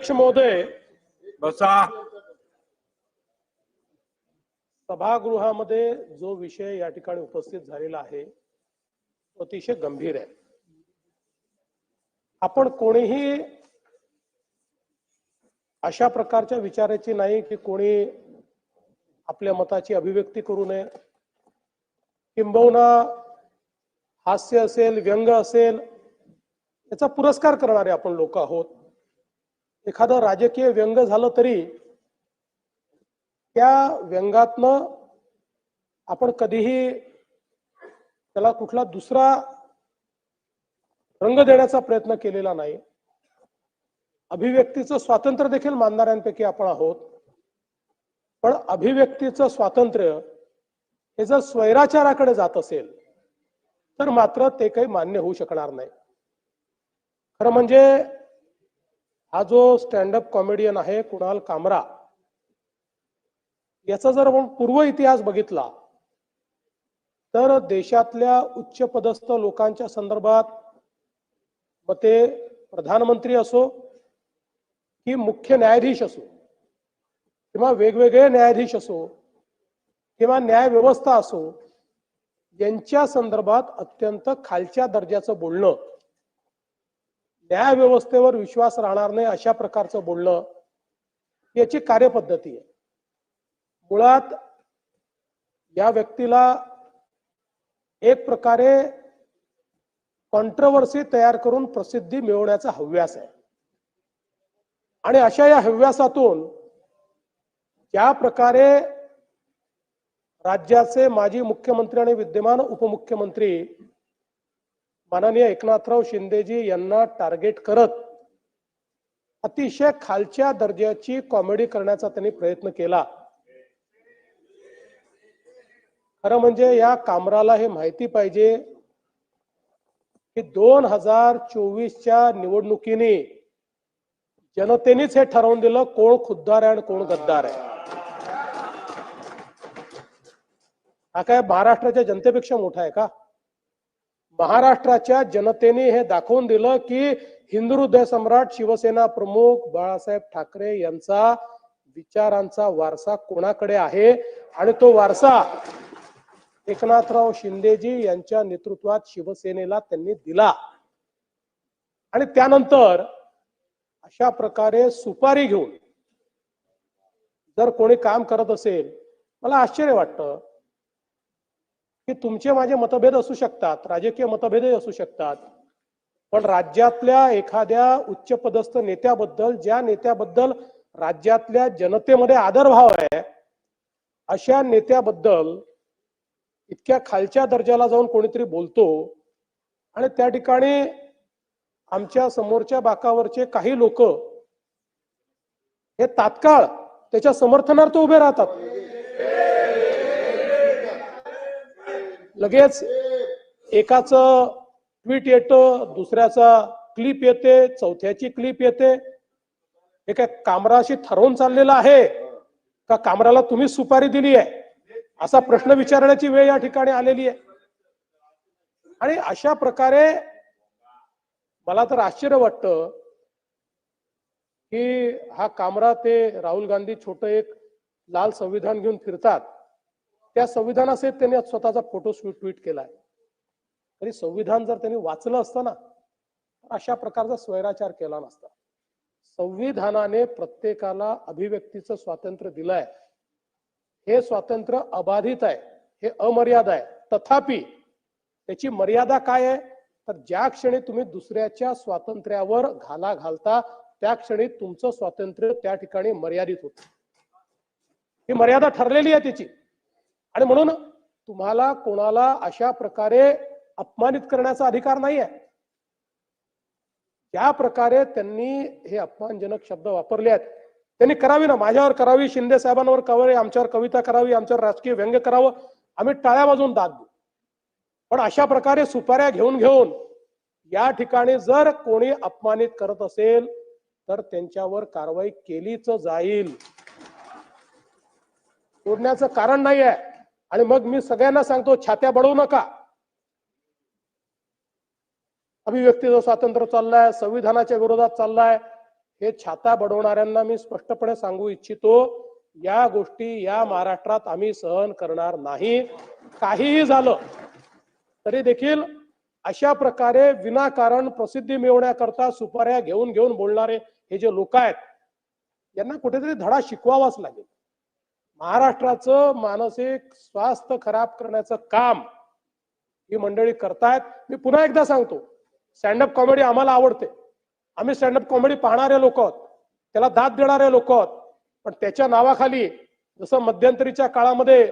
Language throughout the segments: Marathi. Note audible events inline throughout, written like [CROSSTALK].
अध्यक्ष महोदय बसा. सभागृहामध्ये जो विषय या ठिकाणी उपस्थित झालेला आहे तो अतिशय गंभीर आहे. आपण कोणीही अशा प्रकारच्या विचाराची नाही की कोणी आपल्या मताची अभिव्यक्ती करू नये. किंबहुना हास्य असेल व्यंग असेल याचा पुरस्कार करणारे आपण लोक आहोत. एखादं राजकीय व्यंग झालं तरी त्या व्यंगातनं आपण कधीही त्याला कुठला दुसरा रंग देण्याचा प्रयत्न केलेला नाही. अभिव्यक्तीचं स्वातंत्र्य देखील मानणाऱ्यांपैकी आपण आहोत. पण अभिव्यक्तीचं स्वातंत्र्य हे जर स्वैराचाराकडे जात असेल तर मात्र ते काही मान्य होऊ शकणार नाही. खरं म्हणजे हा जो स्टँडअप कॉमेडियन आहे कुणाल कामरा याचा जर आपण पूर्व इतिहास बघितला तर देशातल्या उच्च पदस्थ लोकांच्या संदर्भात मग ते प्रधानमंत्री असो की मुख्य न्यायाधीश असो किंवा वेगवेगळे न्यायाधीश असो किंवा न्याय व्यवस्था असो यांच्या संदर्भात अत्यंत खालच्या दर्जाचं बोलणं न्याय व्यवस्थेवर विश्वास राहणार नाही अशा प्रकारचं बोलणं याची कार्यपद्धती आहे. मुळात या व्यक्तीला एक प्रकारे कॉन्ट्रवर्सी तयार करून प्रसिद्धी मिळवण्याचा हव्यास आहे. आणि अशा या हव्यासातून ज्या प्रकारे राज्याचे माजी मुख्यमंत्री आणि विद्यमान उपमुख्यमंत्री माननीय एकनाथराव शिंदेजी यांना टार्गेट करत अतिशय खालच्या दर्जाची कॉमेडी करण्याचा त्यांनी प्रयत्न केला. खरं म्हणजे या कामराला हे माहिती पाहिजे की दोन हजार चोवीसच्या निवडणुकीने जनतेनेच हे ठरवून दिलं कोण खुद्दार आहे आणि कोण गद्दार आहे. हा काय महाराष्ट्राच्या जनतेपेक्षा मोठा आहे का? महाराष्ट्राच्या जनतेने हे दाखवून दिलं की हिंदू हृदय सम्राट शिवसेना प्रमुख बाळासाहेब ठाकरे यांचा विचारांचा वारसा कोणाकडे आहे? आणि तो वारसा एकनाथराव शिंदेजी यांच्या नेतृत्वात शिवसेनेला त्यांनी दिला. आणि त्यानंतर अशा प्रकारे सुपारी घेऊन जर कोणी काम करत असेल मला आश्चर्य वाटतं की तुमचे माझे मतभेद असू शकतात राजकीय मतभेदही असू शकतात. पण राज्यातल्या एखाद्या उच्चपदस्थ नेत्याबद्दल ज्या नेत्याबद्दल राज्यातल्या जनतेमध्ये आदरभाव आहे अशा नेत्याबद्दल इतक्या खालच्या दर्जाला जाऊन कोणीतरी बोलतो आणि त्या ठिकाणी आमच्या समोरच्या बाकावरचे काही लोक हे तात्काळ त्याच्या समर्थनार्थ उभे राहतात. लगेच एकाच ट्विट येतं दुसऱ्याचा क्लिप येते चौथ्याची क्लिप येते. हे काय कामराशी ठरवून चाललेलं आहे? का कामराला तुम्ही सुपारी दिली आहे? असा प्रश्न विचारण्याची वेळ या ठिकाणी आलेली आहे. आणि अशा प्रकारे मला तर आश्चर्य वाटतं की हा कामरा ते राहुल गांधी छोट एक लाल संविधान घेऊन फिरतात. त्या संविधानासहित त्यांनी स्वतःचा फोटो ट्विट केलाय तरी संविधान जर त्यांनी वाचलं असतं ना अशा प्रकारचा स्वैराचार केला नसता. संविधानाने प्रत्येकाला अभिव्यक्तीचं स्वातंत्र्य दिलंय. हे स्वातंत्र्य अबाधित आहे हे अमर्याद आहे. तथापि त्याची मर्यादा काय आहे? तर ज्या क्षणी तुम्ही दुसऱ्याच्या स्वातंत्र्यावर घाला घालता त्या क्षणी तुमचं स्वातंत्र्य त्या ठिकाणी मर्यादित होत. ही मर्यादा ठरलेली आहे त्याची. आणि म्हणून तुम्हाला कोणाला अशा प्रकारे अपमानित करण्याचा अधिकार नाही आहे ज्या प्रकारे त्यांनी हे अपमानजनक शब्द वापरले आहेत त्यांनी करावी ना. माझ्यावर करावी शिंदे साहेबांवर करावी आमच्यावर कविता करावी आमच्यावर राजकीय व्यंग्य करावं आम्ही टाळ्या वाजवून दाद देऊ. पण अशा प्रकारे सुपाऱ्या घेऊन घेऊन या ठिकाणी जर कोणी अपमानित करत असेल तर त्यांच्यावर कारवाई केलीच जाईल. सोडण्याचं कारण नाही आहे आणि मग मी सगळ्यांना सांगतो छात्या बळवू नका. अभिव्यक्तीचं स्वातंत्र्य चाललंय संविधानाच्या विरोधात चाललाय. हे छाता बडवणाऱ्यांना मी स्पष्टपणे सांगू इच्छितो या गोष्टी या महाराष्ट्रात आम्ही सहन करणार नाही. काहीही झालं तरी देखील अशा प्रकारे विनाकारण प्रसिद्धी मिळवण्याकरता सुपाऱ्या घेऊन घेऊन बोलणारे हे जे लोक आहेत यांना कुठेतरी धडा शिकवावाच लागेल. महाराष्ट्राचं मानसिक स्वास्थ्य खराब करण्याचं काम ही मंडळी करतायत. मी पुन्हा एकदा सांगतो स्टँडअप कॉमेडी आम्हाला आवडते. आम्ही स्टँडअप कॉमेडी पाहणारे लोक आहोत त्याला दाद देणारे लोक आहोत पण त्याच्या नावाखाली जसं मध्यंतरीच्या काळामध्ये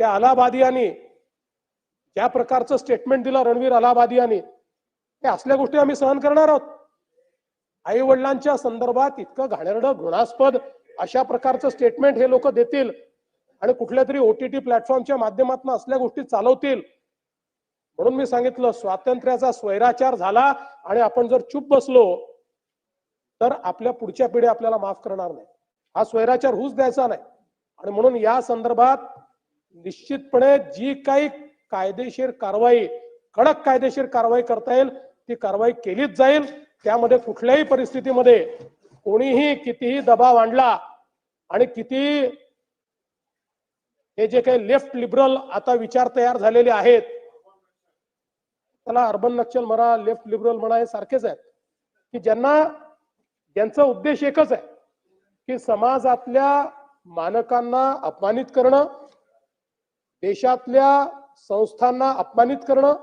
त्या अलाहाबादियांनी ज्या प्रकारचं स्टेटमेंट दिलं रणवीर अलाहाबादियांनी हे असल्या गोष्टी आम्ही सहन करणार आहोत. आई वडिलांच्या संदर्भात इतकं घाणेरडं घृणास्पद अशा प्रकारचं स्टेटमेंट हे लोक देतील आणि कुठल्या तरी ओटीटी प्लॅटफॉर्मच्या माध्यमातून असल्या गोष्टी चालवतील. म्हणून मी सांगितलं स्वातंत्र्याचा स्वैराचार झाला आणि आपण जर चुप बसलो तर आपल्या पुढच्या पिढी आपल्याला माफ करणार नाही. हा स्वैराचार होऊच द्यायचा नाही. आणि म्हणून या संदर्भात निश्चितपणे जी काही कायदेशीर कारवाई कडक कायदेशीर कारवाई करता येईल ती कारवाई केलीच जाईल. त्यामध्ये कुठल्याही परिस्थितीमध्ये कोणीही कितीही दबाव आणला आणि किती हे जे काही लेफ्ट लिबरल आता विचार तयार झालेले आहेत त्याला अर्बन नक्षल म्हणा लेफ्ट लिबरल म्हणा हे सारखेच आहेत. की ज्यांना ज्यांचा उद्देश एकच आहे की समाजातल्या मानकांना अपमानित करणं देशातल्या संस्थांना अपमानित करणं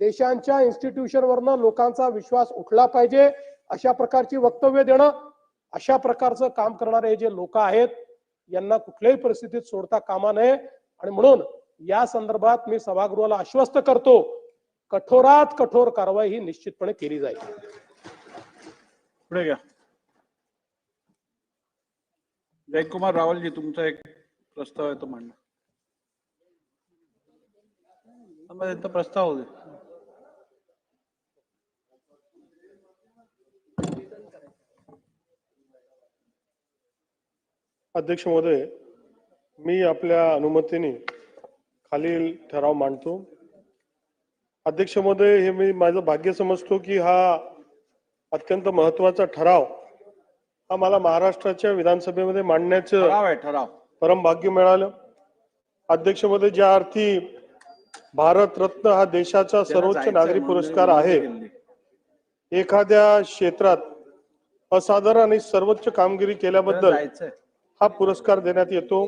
देशांच्या इन्स्टिट्यूशनवरनं लोकांचा विश्वास उठला पाहिजे अशा प्रकारची वक्तव्य देणं अशा प्रकारचं काम करणारे जे लोक आहेत यांना कुठल्याही परिस्थितीत सोडता कामा नये. आणि म्हणून या संदर्भात मी सभागृहाला आश्वस्त करतो कठोरात कठोर कारवाई ही निश्चितपणे केली जाईल. पुढे घ्या. जयकुमार रावलजी तुमचा एक प्रस्ताव आहे तो मांडला प्रस्ताव होऊ अध्यक्ष महोदय मी आपल्या अनुमतीने खालील ठराव मांडतो. अध्यक्ष महोदय हे मी माझं भाग्य समजतो की हा अत्यंत महत्त्वाचा ठराव हा मला महाराष्ट्राच्या विधानसभेमध्ये मांडण्याचं ठराव परम भाग्य मिळालं. अध्यक्ष महोदय ज्या अर्थी भारत रत्न हा देशाचा सर्वोच्च नागरी पुरस्कार आहे. एखाद्या क्षेत्रात असाधारण आणि सर्वोच्च कामगिरी केल्याबद्दल हा पुरस्कार देण्यात येतो.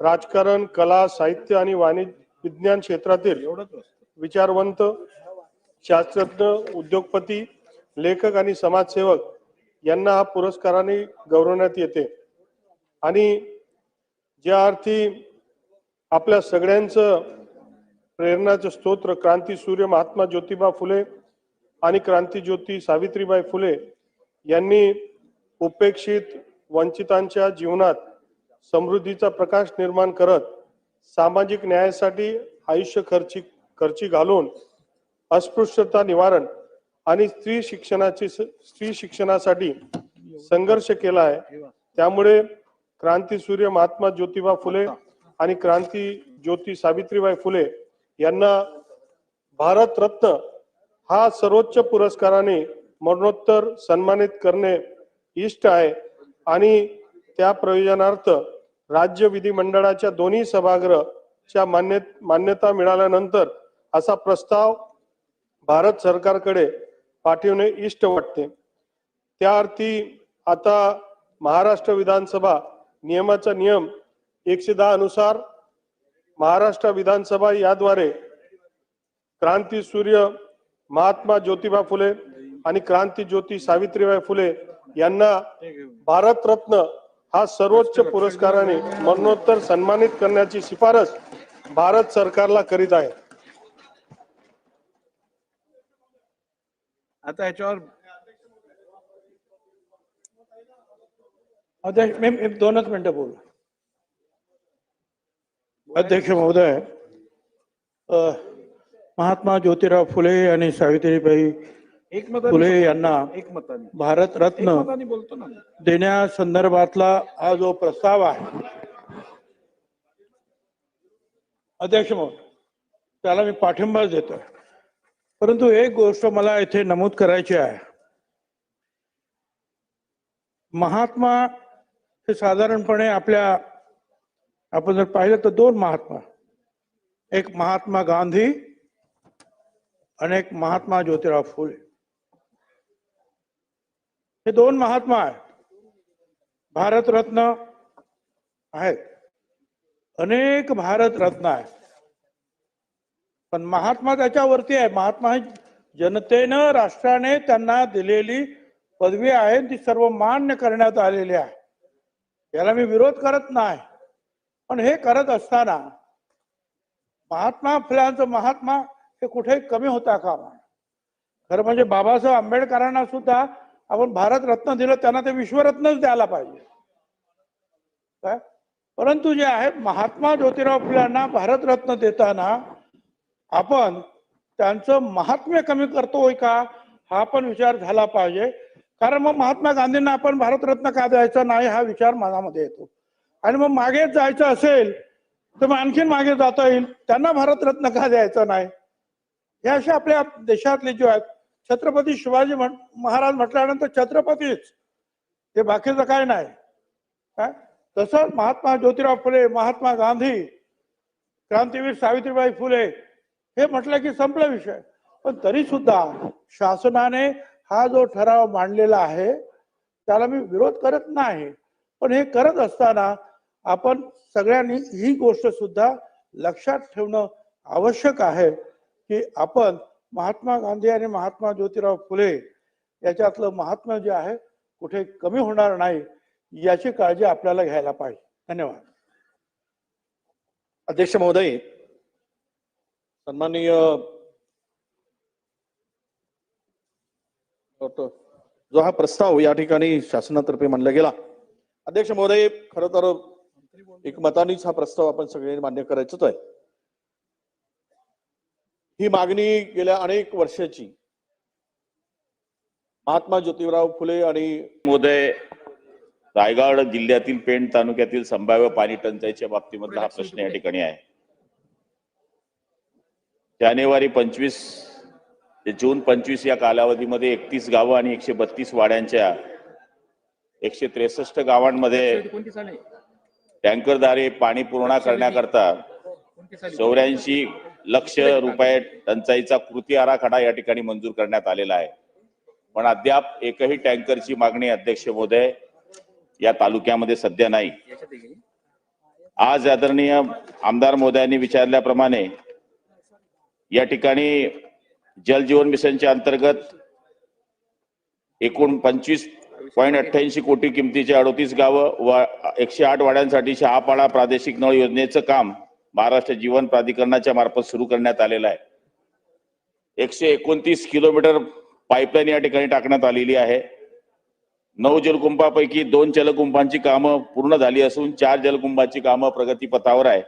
राजकारण कला साहित्य आणि वाणिज्य विज्ञान क्षेत्रातील एवढंच विचारवंत शास्त्रज्ञ उद्योगपती लेखक आणि समाजसेवक यांना हा पुरस्काराने गौरवण्यात येते. आणि ज्या अर्थी आपल्या सगळ्यांचं प्रेरणाचं स्तोत्र क्रांती सूर्य महात्मा ज्योतिबा फुले आणि क्रांती ज्योती सावित्रीबाई फुले यांनी उपेक्षित वंचितांच्या जीवनात समृद्धीचा प्रकाश निर्माण करत सामाजिक न्यायासाठी आयुष्य खर्ची खर्ची घालून अस्पृश्यता निवारण आणि स्त्री शिक्षणाची स्त्री शिक्षणासाठी संघर्ष केला आहे. त्यामुळे क्रांती सूर्य महात्मा ज्योतिबा फुले आणि क्रांती ज्योती सावित्रीबाई फुले यांना भारतरत्न हा सर्वोच्च पुरस्काराने मरणोत्तर सन्मानित करणे इष्ट आहे. आणि त्या प्रयोजनार्थ राज्य विधिमंडळाच्या दोन्ही सभागृहच्या मान्य मान्यता मिळाल्यानंतर असा प्रस्ताव भारत सरकारकडे पाठवणे इष्ट वाटते. त्या अर्थी आता महाराष्ट्र विधानसभा नियमाचा नियम एकशे दहा अनुसार महाराष्ट्र विधानसभा याद्वारे क्रांती सूर्य महात्मा ज्योतिबा फुले आणि क्रांती ज्योती सावित्रीबाई फुले यांना ते घेऊ. भारत रत्न हा सर्वोच्च पुरस्काराने मरणोत्तर सन्मानित करण्याची शिफारस भारत सरकारला करीत आहे आता याच्यावर अध्यक्ष मी मी दोनच मिनिटं बोल अध्यक्ष महोदय अ, महात्मा ज्योतिराव फुले आणि सावित्रीबाई फुले. यांना एक मताने भारत एक रत्न मताने बोलतो ना. देण्यासंदर्भातला हा जो प्रस्ताव आहे अध्यक्ष महोदय त्याला मी पाठिंबा देतोय. परंतु एक गोष्ट मला इथे नमूद करायची आहे. महात्मा हे साधारणपणे आपल्या आपण जर पाहिलं तर दोन महात्मा. एक महात्मा गांधी आणि एक महात्मा ज्योतिराव फुले. हे दोन महात्मा आहेत. भारतरत्न आहेत. अनेक भारतरत्न आहेत. पण महात्मा त्याच्यावरती आहे. महात्मा जनतेनं राष्ट्राने त्यांना दिलेली पदवी आहे ती सर्व मान्य करण्यात आलेली आहे. याला मी विरोध करत नाही. पण हे करत असताना महात्मा फुल्यांचं महात्मा हे कुठे कमी होता का खरं म्हणजे बाबासाहेब आंबेडकरांना सुद्धा आपण भारतरत्न दिलं त्यांना ते विश्वरत्नच द्यायला पाहिजे. काय? परंतु जे आहे महात्मा ज्योतिराव फुल्यांना भारतरत्न देताना आपण त्यांचं महात्म्य कमी करतोय का? हा पण विचार झाला पाहिजे. कारण मग महात्मा गांधींना आपण भारतरत्न का द्यायचा नाही हा विचार मनामध्ये येतो. आणि मग मागेच जायचं असेल तर मग आणखीन मागे जाता येईल. त्यांना भारतरत्न का द्यायचं नाही? हे असे आपल्या देशातले जे आहेत छत्रपती शिवाजी म्हण- महाराज म्हटल्यानंतर छत्रपतीच. हे बाकीचं काय नाही. काय तसंच महात्मा ज्योतिराव फुले महात्मा गांधी क्रांतीवीर सावित्रीबाई फुले हे म्हटलं की संपला विषय. पण तरी सुद्धा शासनाने हा जो ठराव मांडलेला आहे त्याला मी विरोध करत नाही. पण हे करत असताना आपण सगळ्यांनी ही गोष्ट सुद्धा लक्षात ठेवणं आवश्यक आहे की आपण महात्मा गांधी आणि महात्मा ज्योतिराव फुले याच्यातलं महात्मा जे आहे कुठे कमी होणार नाही याची काळजी आपल्याला घ्यायला पाहिजे. धन्यवाद. अध्यक्ष महोदय सन्माननीय जो हा प्रस्ताव या ठिकाणी शासनातर्फे मांडला गेला. अध्यक्ष महोदय खर तर एक मतानेच हा प्रस्ताव आपण सगळ्यांनी मान्य करायचंच आहे. ही मागणी गेल्या अनेक वर्षाची. महात्मा ज्योतिराव फुले आणि महोदय रायगड जिल्ह्यातील पेण तालुक्यातील संभाव्य पाणी टंचाईच्या बाबतीमधला हा प्रश्न या ठिकाणी आहे. जानेवारी पंचवीस ते जून पंचवीस या कालावधीमध्ये एकतीस गावं आणि एकशे बत्तीस वाड्यांच्या एकशे त्रेसष्ट गावांमध्ये टँकरद्वारे पाणी पुरवठा करण्याकरता चौऱ्याऐंशी लक्ष रुपये टंचाईचा कृती आराखडा या ठिकाणी मंजूर करण्यात आलेला आहे. पण अद्याप एकही टँकरची मागणी अध्यक्ष महोदय या तालुक्यामध्ये सध्या नाही. आज आदरणीय आमदार महोदयांनी विचारल्याप्रमाणे या ठिकाणी जल जीवन मिशनच्या अंतर्गत एकूण पंचवीस पॉईंट अठ्ठ्याऐंशी कोटी किमतीचे अडोतीस गावं व एकशे आठ वाड्यांसाठी शहापाडा प्रादेशिक नळ योजनेचं काम महाराष्ट्र जीवन प्राधिकरणाच्या मार्फत सुरू करण्यात आलेला आहे. एकशे एकोणतीस किलोमीटर पाईपलाईन या ठिकाणी टाकण्यात आलेली आहे. नऊ जलकुंभापैकी दोन जलकुंभांची कामं पूर्ण झाली असून चार जलकुंभाची कामं प्रगतीपथावर आहे.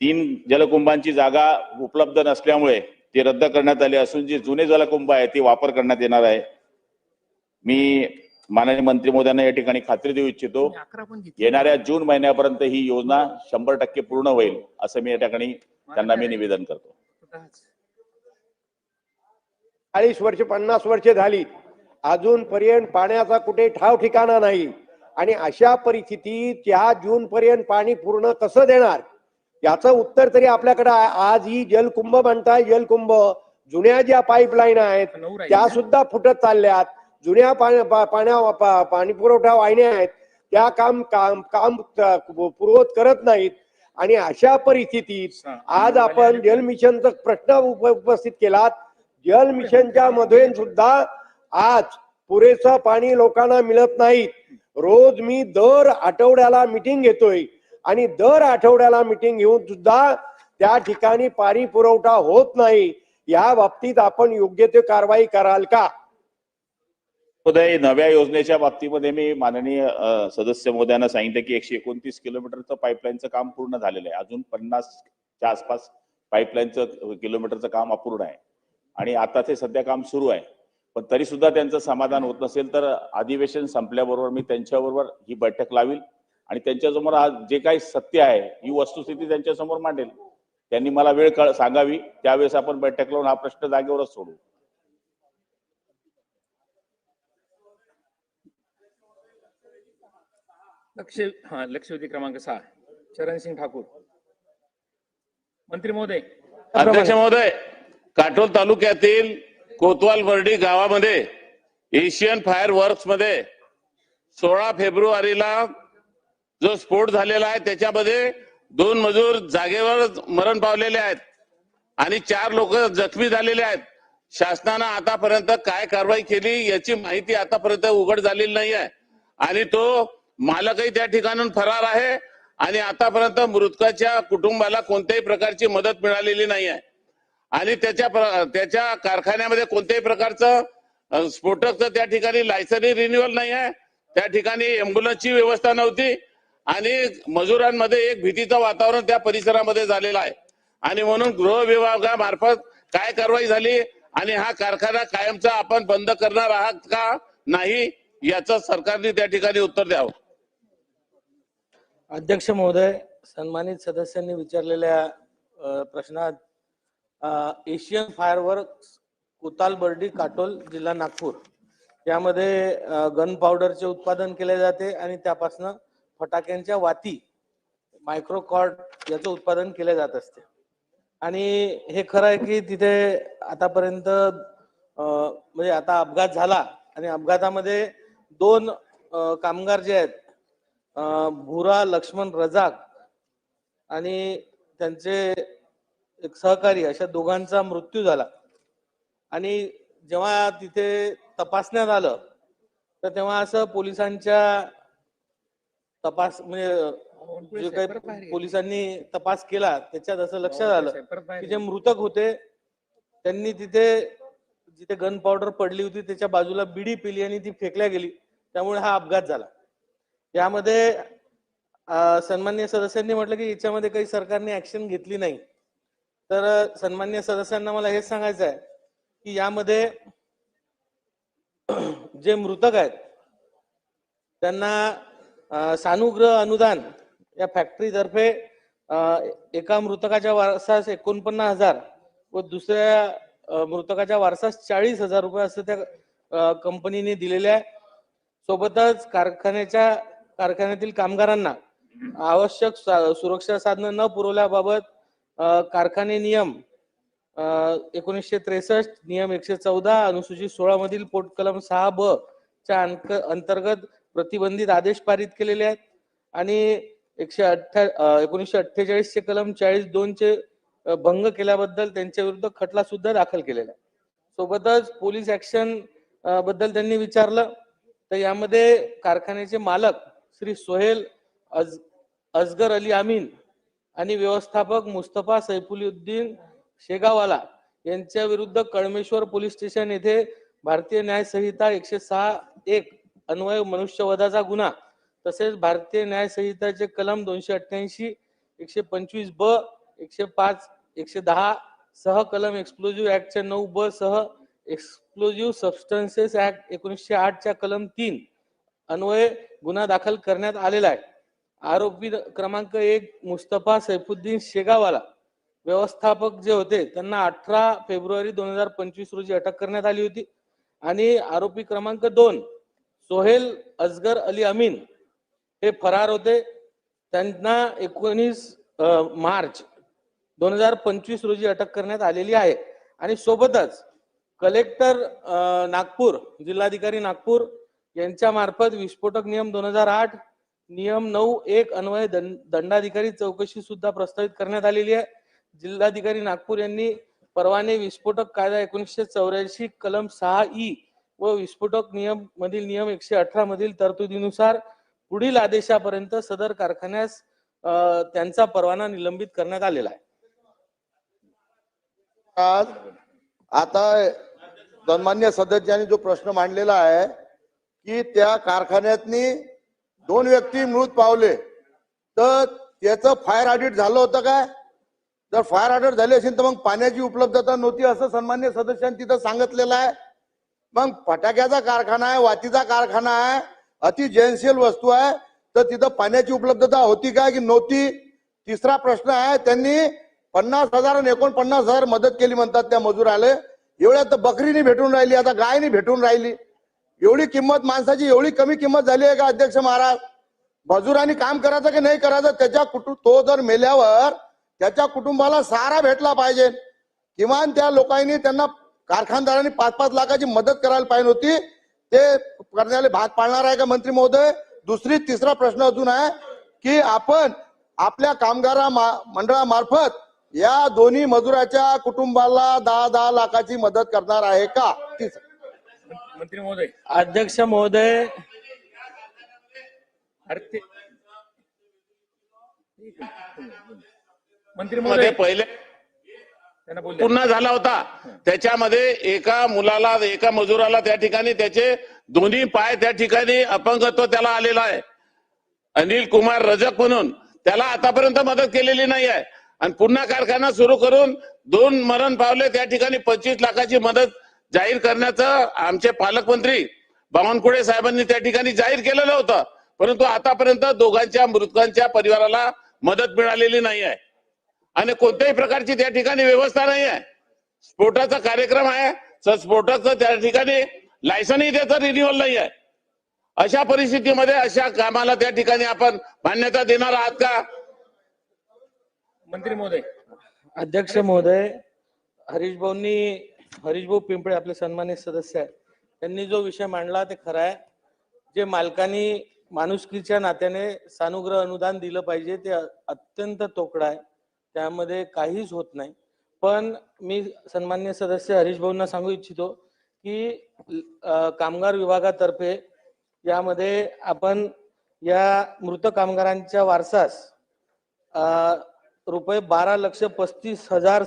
तीन जलकुंभांची जागा उपलब्ध नसल्यामुळे ते रद्द करण्यात आले असून जे जुने जलकुंभ आहे ते वापर करण्यात येणार आहे. मी माननीय मंत्री मोदयांना या ठिकाणी खात्री देऊ इच्छितो येणाऱ्या जून महिन्यापर्यंत ही योजना शंभर टक्के पूर्ण होईल असं मी या ठिकाणी त्यांना मी निवेदन करतो. चाळीस वर्ष पन्नास वर्ष झाली. अजूनपर्यंत पाण्याचा कुठे ठाव ठिकाणा नाही. आणि अशा परिस्थितीत त्या जून पर्यंत पाणी पूर्ण कसं देणार? याचं उत्तर तरी आपल्याकडे. आज ही जलकुंभ म्हणताय जलकुंभ. जुन्या ज्या पाईपलाईन आहेत त्या सुद्धा फुटत चालल्यात. जुन्या पाण्या पा- पाण्या पा- पाणी पुरवठा वाहिन्या आहेत त्या काम काम काम पुरवत करत नाहीत. आणि अशा परिस्थितीत आज आपण जल मिशनचा प्रश्न उप- उपस्थित केलात. जल मिशनच्या मध्ये सुद्धा आज पुरेसं पाणी लोकांना मिळत नाही रोज मी दर आठवड्याला मिटिंग घेतोय. आणि दर आठवड्याला मिटिंग घेऊन सुद्धा त्या ठिकाणी पाणी पुरवठा होत नाही. या बाबतीत आपण योग्य ते कारवाई कराल का? महोदय नव्या योजनेच्या बाबतीमध्ये मी माननीय सदस्य महोदयांना सांगितलं की एकशे एकोणतीस किलोमीटरचं पाईपलाईनचं काम पूर्ण झालेलं आहे. अजून पन्नासच्या आसपास पाईपलाईनचं किलोमीटरचं काम अपूर्ण आहे. आणि आता ते सध्या काम सुरू आहे. पण तरी सुद्धा त्यांचं समाधान होत नसेल तर अधिवेशन संपल्याबरोबर मी त्यांच्याबरोबर ही बैठक लावील. आणि त्यांच्यासमोर आज जे काही सत्य आहे ही वस्तुस्थिती त्यांच्यासमोर मांडेल. त्यांनी मला वेळ कळ सांगावी. त्यावेळेस आपण बैठक लावून हा प्रश्न जागेवरच सोडू लक्ष हा लक्षवेधी क्रमांक सहा. चरण सिंग ठाकूर. मंत्री महोदय. अध्यक्ष महोदय काटोल तालुक्यातील कोतवाल बर्डी गावामध्ये एशियन फायर वर्क्समध्ये सोळा फेब्रुवारीला जो स्फोट झालेला आहे त्याच्यामध्ये दोन मजूर जागेवर मरण पावलेले आहेत आणि चार लोक जखमी झालेले आहेत. शासनानं आतापर्यंत काय कारवाई केली याची माहिती आतापर्यंत उघड झालेली नाही आहे आणि तो मालकही त्या ठिकाणून फरार आहे आणि आतापर्यंत मृतकाच्या कुटुंबाला कोणत्याही प्रकारची मदत मिळालेली नाही आहे. आणि त्याच्या प्र- त्याच्या कारखान्यामध्ये कोणत्याही प्रकारचं स्फोटकचं त्या ठिकाणी लायसनही रिन्युअल नाही आहे. त्या ठिकाणी अँब्युलन्सची व्यवस्था नव्हती आणि मजुरांमध्ये एक भीतीचं वातावरण त्या परिसरामध्ये झालेलं आहे. आणि म्हणून गृह विभागामार्फत काय कारवाई झाली आणि हा कारखाना कायमचा आपण बंद करणार आहात का नाही याचं सरकारने त्या ठिकाणी उत्तर द्यावं. अध्यक्ष महोदय सन्मानित सदस्यांनी विचारलेल्या प्रश्नात एशियन फायरवर्क्स कुताल बर्डी काटोल जिल्हा नागपूर. यामध्ये गन पावडरचे उत्पादन केले जाते आणि त्यापासून फटाक्यांच्या वाती मायक्रोकॉर्ड याचं उत्पादन केले जात असते. आणि हे खरं आहे की तिथे आतापर्यंत म्हणजे आता अपघात झाला आणि अपघातामध्ये दोन कामगार जे आहेत भुरा लक्ष्मण रजाक आणि त्यांचे एक सहकारी अशा दोघांचा मृत्यू झाला. आणि जेव्हा तिथे तपासण्यात आलं तर तेव्हा असं पोलिसांच्या तपास म्हणजे जे काही पोलिसांनी तपास केला त्याच्यात असं लक्षात आलं की जे मृतक होते त्यांनी तिथे जिथे गन पावडर पडली होती त्याच्या बाजूला बिडी पिली आणि ती फेकल्या गेली. त्यामुळे हा अपघात झाला. यामध्ये सन्मान्य सदस्यांनी म्हटलं की याच्यामध्ये काही सरकारने ऍक्शन घेतली नाही. तर सन्मान्य सदस्यांना मला हेच सांगायचं आहे की यामध्ये [CLEARS THROAT] जे मृतक आहेत त्यांना सानुग्रह अनुदान या फॅक्टरीतर्फे एका मृतकाच्या वारसास एकोणपन्नास हजार व दुसऱ्या मृतकाच्या वारसास चाळीस हजार रुपये असं त्या कंपनीने दिलेले आहे. सोबतच कारखान्याच्या कारखान्यातील कामगारांना आवश्यक सा- सुरक्षा साधनं न पुरवल्याबाबत कारखाने नियम एकोणीसशे त्रेसष्ट नियम एकशे चौदा अनुसूचित सोळा मधील पोट कलम सहा ब च्या अंक अंतर्गत प्रतिबंधित आदेश पारित केलेले आहेत. आणि एकशे अठ्ठा एकोणीसशे अठ्ठेचाळीस चे कलम चाळीस दोन चे भंग केल्याबद्दल त्यांच्या विरुद्ध खटला सुद्धा दाखल केलेला आहे. सोबतच पोलीस ऍक्शनबद्दल त्यांनी विचारलं तर यामध्ये कारखान्याचे मालक श्री सोहेल अज अजगर अली अमीन आणि व्यवस्थापक मुस्तफा सैफुलुद्दीन शेगावाला यांच्या विरुद्ध कळमेश्वर पोलीस स्टेशन येथे भारतीय न्याय संहिता एकशे सहा एक अन्वय मनुष्यवधाचा गुन्हा तसेच भारतीय न्याय संहिताचे कलम दोनशे अठ्ठ्याऐंशी एकशे पंचवीस ब एकशे पाच एकशे दहा सह कलम एक्सप्लोजिव्ह ऍक्टच्या नऊ ब सह एक्सप्लोजिव्ह सबस्टन्सेस ऍक्ट एकोणीसशे आठच्या कलम तीन अन्वये गुन्हा दाखल करण्यात आलेला आहे. आरोपी क्रमांक एक मुस्तफा सैफुद्दीन शेगावाला व्यवस्थापक जे होते त्यांना अठरा फेब्रुवारी दोन हजार पंचवीस रोजी अटक करण्यात आली होती. आणि आरोपी क्रमांक दोन सोहेल अजगर अली अमीन हे फरार होते. त्यांना एकोणीस मार्च दोन हजार पंचवीस रोजी अटक करण्यात आलेली आहे. आणि सोबतच कलेक्टर नागपूर जिल्हाधिकारी नागपूर यांच्या मार्फत विस्फोटक नियम दोन हजार आठ नियम नऊ एक अन्वय दंडाधिकारी चौकशी सुद्धा प्रस्तावित करण्यात आलेली आहे. जिल्हाधिकारी नागपूर यांनी परवाने विस्फोटक कायदा एकोणीसशे चौऱ्याऐंशी कलम सहा ई व विस्फोटक नियम मधील नियम एकशे अठरा मधील तरतुदीनुसार पुढील आदेशापर्यंत सदर कारखान्यास त्यांचा परवाना निलंबित करण्यात आलेला आहे. आज आता सन्मान्य सदस्यांनी जो प्रश्न मांडलेला आहे की त्या कारखान्यातनी दोन व्यक्ती मृत पावले. तर त्याचं फायर ऑडिट झालं होतं काय? जर फायर ऑडिट झाली असेल तर मग पाण्याची उपलब्धता नव्हती असं सन्मान्य सदस्यांनी तिथं सांगितलेलं आहे. मग फटाक्याचा कारखाना आहे वातीचा कारखाना आहे अति जयनशील वस्तू आहे तर तिथं पाण्याची उपलब्धता होती काय की नव्हती? तिसरा प्रश्न आहे त्यांनी पन्नास हजार आणि एकोणपन्नास हजार मदत केली म्हणतात त्या मजूर आले एवढ्या तर बकरीनी भेटून राहिली आता गायनी भेटून राहिली. एवढी किंमत माणसाची एवढी कमी किंमत झाली आहे का अध्यक्ष महाराज? मजुरांनी काम करायचं की नाही करायचं? त्याच्या कुटुंब तो जर मेल्यावर त्याच्या कुटुंबाला सहारा भेटला पाहिजे. किमान त्या लोकांनी त्यांना कारखानदारांनी पाच पाच लाखाची मदत करायला पाहिजे होती. ते करण्याला भाग पाडणार आहे का मंत्री महोदय? दुसरी तिसरा प्रश्न अजून आहे की आपण आपल्या कामगारा मंडळामार्फत या दोन्ही मजुराच्या कुटुंबाला दहा दहा लाखाची मदत करणार आहे का? तिसरं मंत्री महोदय. अध्यक्ष महोदय. अरे मंत्री मध्ये महोदय पहिले त्यांना बोलले. पूर्ण झाला होता. त्याच्यामध्ये एका मुलाला एका मजुराला त्या ठिकाणी त्याचे दोन्ही पाय त्या ठिकाणी अपंगत्व त्याला आलेला आहे. अनिल कुमार रजक म्हणून. त्याला आतापर्यंत मदत केलेली नाही आहे. आणि पुन्हा कारखाना सुरू करून दोन मरण पावले त्या ठिकाणी पंचवीस लाखाची मदत जाहीर करण्याचं आमचे पालकमंत्री बावनकुळे साहेबांनी त्या ठिकाणी जाहीर केलेलं होतं. परंतु आतापर्यंत दोघांच्या मृतकांच्या परिवाराला मदत मिळालेली नाही आहे. आणि कोणत्याही प्रकारची त्या ठिकाणी व्यवस्था नाही आहे. स्फोटाचा कार्यक्रम आहे. तर स्फोटाचं त्या ठिकाणी लायसनही त्याचं रिन्युअल नाही आहे. अशा परिस्थितीमध्ये अशा कामाला त्या ठिकाणी आपण मान्यता देणार आहात का? मंत्री महोदय. अध्यक्ष महोदय हरीश भाऊंनी हरीशभाऊ पिंपळे आपले सन्मानित सदस्य आहेत. त्यांनी जो विषय मांडला ते खरं आहे. जे मालकांनी माणुसकीच्या नात्याने सानुग्रह अनुदान दिलं पाहिजे ते अत्यंत तोकडा आहे. त्यामध्ये काहीच होत नाही. पण मी सन्मान्य सदस्य हरीश भाऊंना सांगू इच्छितो की कामगार विभागातर्फे यामध्ये आपण या मृत कामगारांच्या वारसास रुपये बारा लक्ष पस्तीस हजार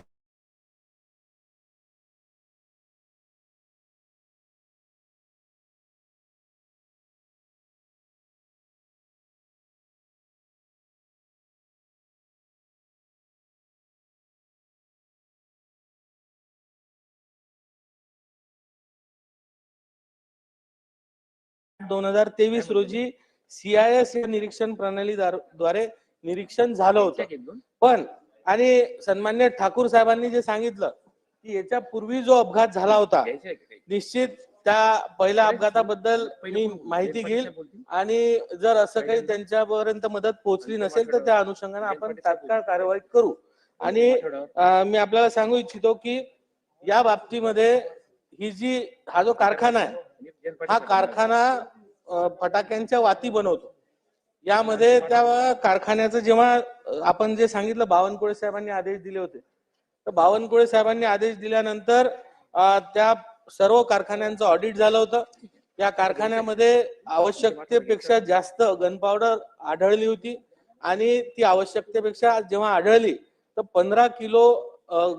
दोन हजार तेवीस रोजी सीआयएस या निरीक्षण प्रणाली द्वारे निरीक्षण झालं होतं. पण आणि सन्मान्य ठाकूर साहेबांनी जे सांगितलं की याच्या पूर्वी जो अपघात झाला होता? निश्चित त्या पहिल्या अपघाताबद्दल मी माहिती घेईल. आणि जर असं काही त्यांच्यापर्यंत मदत पोहोचली नसेल तर त्या अनुषंगाने आपण तात्काळ कारवाई करू. आणि मी आपल्याला सांगू इच्छितो की या बाबतीमध्ये ही जी हा जो कारखाना आहे हा कारखाना फटाक्यांच्या वाती बनवतो. यामध्ये त्या कारखान्याचं जेव्हा आपण जे सांगितलं बावनकुळे साहेबांनी आदेश दिले होते. तर बावनकुळे साहेबांनी आदेश दिल्यानंतर त्या सर्व कारखान्यांचं ऑडिट झालं होतं. या कारखान्यामध्ये आवश्यकतेपेक्षा जास्त गन पावडर आढळली होती आणि ती आवश्यकतेपेक्षा जेव्हा आढळली तर पंधरा किलो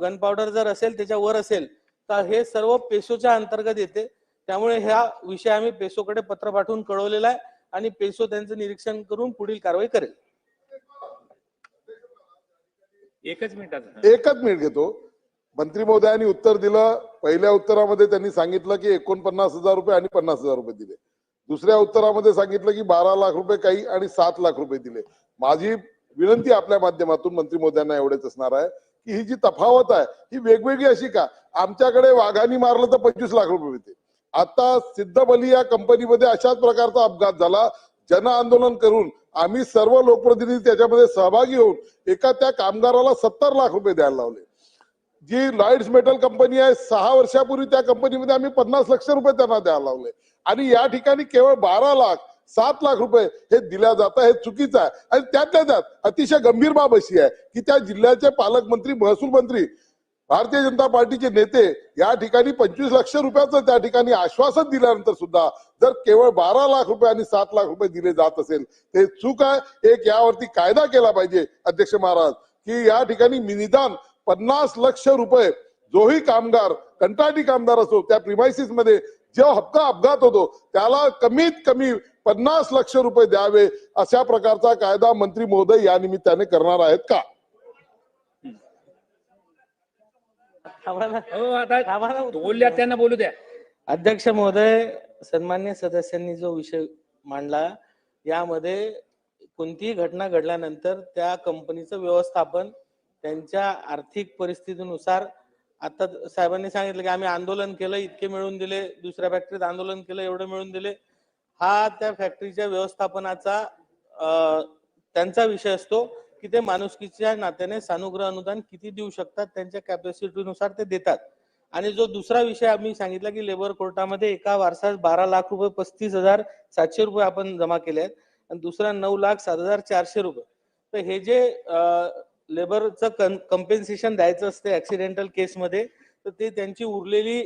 गन पावडर जर असेल त्याच्या वर असेल तर हे सर्व पेशोच्या अंतर्गत येते. त्यामुळे ह्या विषय आम्ही पेसोकडे पत्र पाठवून कळवलेला आहे आणि पेसो त्यांचं निरीक्षण करून पुढील कारवाई करेल. एकच मिनिटाचा एकच मिनिट घेतो. मंत्री महोदयांनी उत्तर दिलं. पहिल्या उत्तरामध्ये त्यांनी सांगितलं की एकोणपन्नास हजार रुपये आणि पन्नास हजार रुपये दिले. दुसऱ्या उत्तरामध्ये सांगितलं की बारा लाख रुपये काही आणि सात लाख रुपये दिले. माझी विनंती आपल्या माध्यमातून मंत्री महोदयांना एवढेच असणार आहे की ही जी तफावत आहे ही वेगवेगळी अशी का? आमच्याकडे वाघानी मारलं तर पंचवीस लाख रुपये मिळते आता सिद्धबली या कंपनीमध्ये अशाच प्रकारचा अपघात झाला. जन आंदोलन करून आम्ही सर्व लोकप्रतिनिधी त्याच्यामध्ये सहभागी होऊन एका त्या कामगाराला सत्तर लाख रुपये द्यायला लावले. जी लॉइड्स मेटल कंपनी आहे सहा वर्षापूर्वी त्या कंपनीमध्ये आम्ही पन्नास लक्ष रुपये त्यांना द्यायला लावले. आणि या ठिकाणी केवळ बारा लाख सात लाख रुपये हे दिल्या जात हे चुकीचं आहे. आणि त्यातल्या त्यात अतिशय गंभीर बाब अशी आहे की त्या जिल्ह्याचे पालकमंत्री महसूल मंत्री भारतीय जनता पार्टीचे नेते या ठिकाणी पंचवीस लक्ष रुपयाचं त्या ठिकाणी आश्वासन दिल्यानंतर सुद्धा जर केवळ बारा लाख रुपये आणि सात लाख रुपये दिले जात असेल ते चूक आहे. एक यावरती कायदा केला पाहिजे अध्यक्ष महाराज की या ठिकाणी निदान पन्नास लक्ष रुपये जोही कामगार कंटाटी कामगार असो त्या प्रिमायसिसमध्ये जो हप्ता अपघात होतो त्याला कमीत कमी पन्नास लक्ष रुपये द्यावे अशा प्रकारचा कायदा मंत्री महोदय या निमित्ताने करणार आहेत का आम्हाला हो आता बोलल्या त्यांना बोलू द्या. अध्यक्ष महोदय सन्मान्य सदस्यांनी जो विषय मांडला यामध्ये कोणतीही घटना घडल्यानंतर त्या कंपनीचं व्यवस्थापन त्यांच्या आर्थिक परिस्थितीनुसार आता साहेबांनी सांगितलं की आम्ही आंदोलन केलं इतके मिळून दिले दुसऱ्या फॅक्टरीत आंदोलन केलं एवढं मिळून दिले. हा त्या फॅक्टरीच्या व्यवस्थापनाचा अं, त्यांचा विषय असतो. की ते माणुसकीच्या नात्याने सानुग्रह अनुदान किती देऊ शकतात? त्यांच्या कॅपॅसिटीनुसार ते देतात. आणि जो दुसरा विषय आम्ही सांगितला की लेबर कोर्टामध्ये एका वारसास बारा लाख रुपये पस्तीस हजार सातशे रुपये आपण जमा केले आहेत. आणि दुसरा नऊ लाख सात हजार चारशे रुपये. तर हे जे लेबरचं कम्पेन्सेशन द्यायचं असते ऍक्सिडेंटल केसमध्ये तर ते त्यांची उरलेली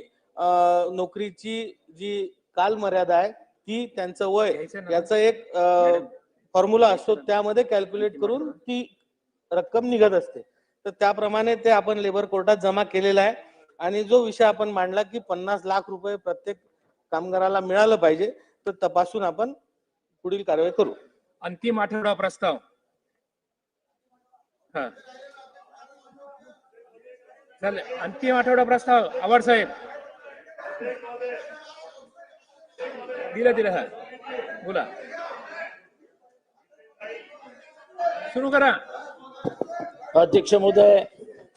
नोकरीची जी कालमर्यादा आहे ती त्यांचं वय. याचा एक फॉर्म्युला असतो त्यामध्ये कॅल्क्युलेट करून ती रक्कम निघत असते. तर त्याप्रमाणे ते आपण लेबर कोर्टात जमा केलेला आहे. आणि जो विषय आपण मांडला की पन्नास लाख रुपये प्रत्येक कामगाराला मिळालं पाहिजे तर तपासून आपण पुढील कारवाई करू. अंतिम आठवडा प्रस्ताव. हा. चालेल अंतिम आठवडा प्रस्ताव. आवाड साहेब. दिलं दिलं हा. बोला. सुरू करा. अध्यक्ष महोदय